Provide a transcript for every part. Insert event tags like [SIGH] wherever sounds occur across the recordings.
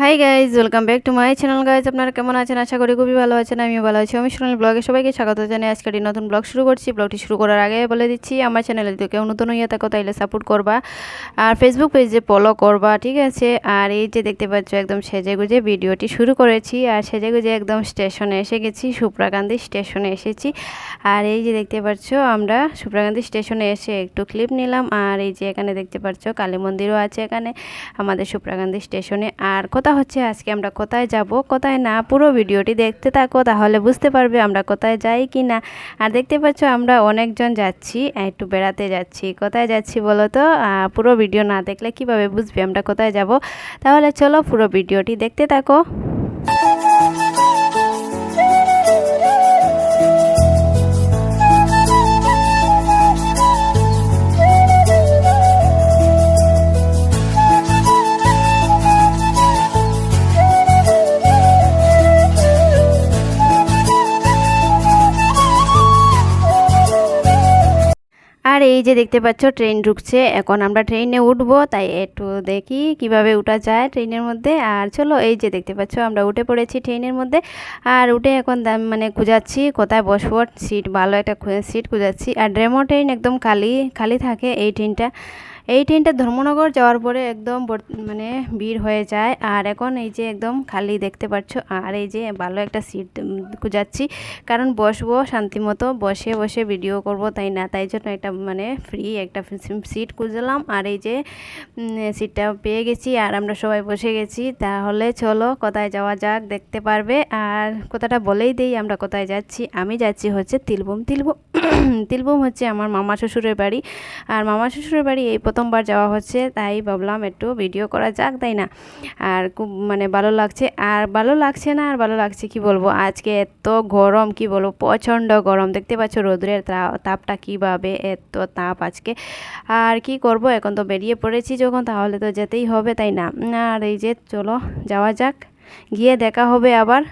Hi guys welcome back to my channel guys আপনারা কেমন আছেন? আশা করি খুবই ভালো আছেন, আমিও ভালো আছি। আমি সোনাল ব্লগে সবাইকে স্বাগত জানাই। আজকে একটি নতুন ব্লগ শুরু করছি। ব্লগটি শুরু করার আগে বলে দিচ্ছি, আমার চ্যানেলে যদি কেউ নতুন হইয়া থাকো, তাইলে সাপোর্ট করবা। আর ফেসবুক পেজে ফলো করবা, ঠিক আছে? আর এই যে দেখতে পাচ্ছ, একদম সেজে গুজে ভিডিওটি শুরু করেছি। আর সেজে গুজে একদম স্টেশনে এসে গেছি সুপ্রাকান্দি স্টেশনে এসেছি। আর এই যে দেখতে পাচ্ছ, আমরা সুপ্রাকান্দি স্টেশনে এসে একটু ক্লিপ নিলাম। আর এই যে এখানে দেখতে পাচ্ছ, কালী মন্দিরও আছে এখানে, আমাদের সুপ্রাকান্দি স্টেশনে। আর কথা হচ্ছে আজকে আমরা কোথায় যাব, কোথায় না, পুরো ভিডিওটি দেখতে থাকো, তাহলে বুঝতে পারবে আমরা কোথায় যাই কি না আর দেখতে পাচ্ছ আমরা অনেকজন যাচ্ছি একটু বেড়াতে যাচ্ছি। কোথায় যাচ্ছি বলো তো? পুরো ভিডিও না দেখলে কীভাবে বুঝবে আমরা কোথায় যাব? তাহলে চলো পুরো ভিডিওটি দেখতে থাকো। এই যে দেখতে পাচ্ছ, ট্রেন ঢুকছে। এখন আমরা ট্রেনে উঠবো, তাই একটু দেখি কীভাবে উঠা যায় ট্রেনের মধ্যে। আর চলো, এই যে দেখতে পাচ্ছ, আমরা উঠে পড়েছি ট্রেনের মধ্যে। আর উঠে এখন মানে খুঁজাচ্ছি কোথায় বসবো। সিট, ভালো একটা সিট খুঁজাচ্ছি। আর ড্রেমো ট্রেন একদম খালি খালি থাকে এই ট্রেনটা। এই ট্রেনটা ধর্মনগর যাওয়ার পরে একদম মানে ভিড় হয়ে যায়। আর এখন এই যে একদম খালি দেখতে পাচ্ছ আর এই যে ভালো একটা সিট খুঁজাচ্ছি। কারণ বসবো শান্তিমতো বসে বসে ভিডিও করব, তাই না? তাই জন্য একটা মানে ফ্রি একটা সিট খুঁজলাম। আর এই যে সিটটা পেয়ে গেছি, আর আমরা সবাই বসে গেছি। তাহলে চলো, কোথায় যাওয়া যাক, দেখতে পারবে। আর কথাটা বলেই দেই আমরা কোথায় যাচ্ছি। আমি যাচ্ছি হচ্ছে তিলবুম তিলবুম। [CLEARS THROAT] তিলবুম হচ্ছে আমার মামা শ্বশুরের বাড়ি। আর মামা শ্বশুরের বাড়ি এই প্রথমবার যাওয়া হচ্ছে, তাই ভাবলাম একটু ভিডিও করা যাক, তাই না? আর খুব মানে ভালো লাগছে। আর ভালো লাগছে না, আর ভালো লাগছে কি বলব? আজকে এত গরম, কি বলব? প্রচণ্ড গরম। দেখতে পাচ্ছ রোদ্রের তাপটা কীভাবে এত তাপ আজকে। আর কি করব? এখন তো বেরিয়ে পড়েছি যখন, তাহলে তো যেতেই হবে, তাই না? আর এই যে চলো, যাওয়া যাক। গিয়ে দেখা হবে আবার।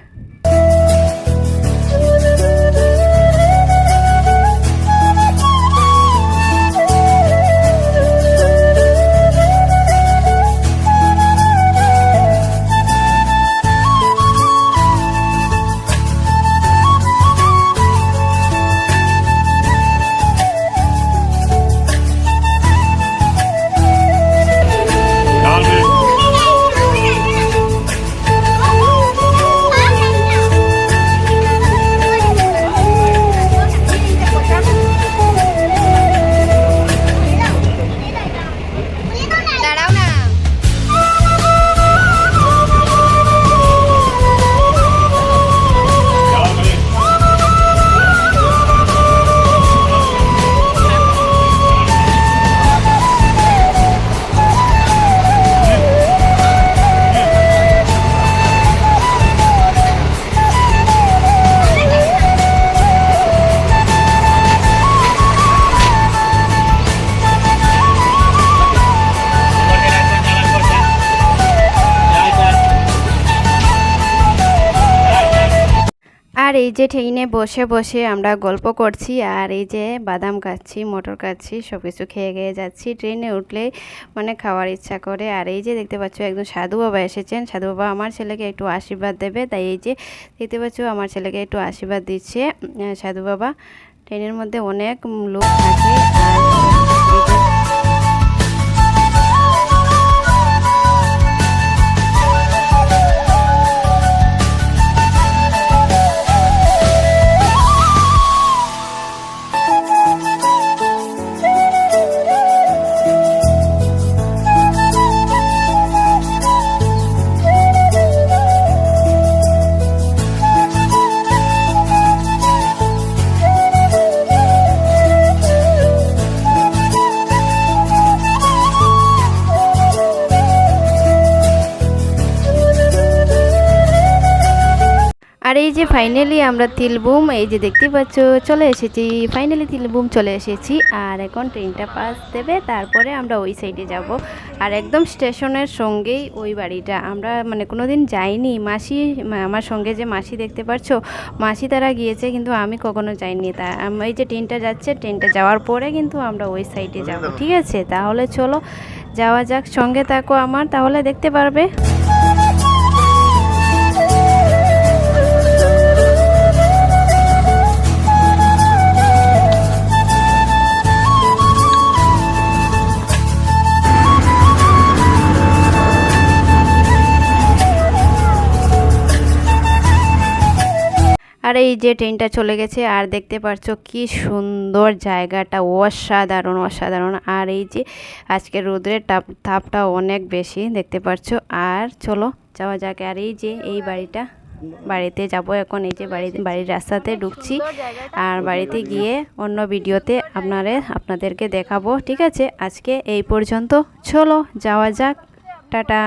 আর এই যে ট্রেনে বসে বসে আমরা গল্প করছি, আর এই যে বাদাম খাচ্ছি, মটর খাচ্ছি সব কিছু খেয়ে খেয়ে যাচ্ছি। ট্রেনে উঠলে মানে খাওয়ার ইচ্ছা করে। আর এই যে দেখতে পাচ্ছ একদম সাধু বাবা এসেছেন। সাধু বাবা আমার ছেলেকে একটু আশীর্বাদ দেবে, তাই এই যে দেখতে পাচ্ছ আমার ছেলেকে একটু আশীর্বাদ দিচ্ছে। সাধু বাবা, ট্রেনের মধ্যে অনেক লোক থাকে। আর আর এই যে ফাইনালি আমরা তিলবুম এই যে দেখতে পাচ্ছ চলে এসেছি। ফাইনালি তিলবুম চলে এসেছি আর এখন ট্রেনটা পাস দেবে তারপরে আমরা ওই সাইডে যাব। আর একদম স্টেশনের সঙ্গেই ওই বাড়িটা। আমরা মানে কোনো দিন যাইনি। মাসি আমার সঙ্গে যে মাসি দেখতে পাচ্ছ মাসি তারা গিয়েছে কিন্তু আমি কখনো যাইনি। তা এই যে ট্রেনটা যাচ্ছে ট্রেনটা যাওয়ার পরে কিন্তু আমরা ওই সাইডে যাব। ঠিক আছে? তাহলে চলো যাওয়া যাক। সঙ্গে থাকো আমার তাহলে দেখতে পারবে। আর এই যে ট্রেনটা চলে গেছে, আর দেখতে পাচ্ছ কি সুন্দর জায়গাটা, অসাধারণ অসাধারণ। আর এই যে আজকে রোদের তাপ, তাপটা অনেক বেশি, দেখতে পাচ্ছ আর চলো, যাওয়া যাক। আর এই যে এই বাড়িটা, বাড়িতে যাব এখন। এই যে বাড়ি বাড়ির রাস্তাতে ঢুকছি। আর বাড়িতে গিয়ে অন্য ভিডিওতে আপনারে, আপনাদেরকে দেখাবো, ঠিক আছে? আজকে এই পর্যন্ত। চলো, যাওয়া যাক। টাটা।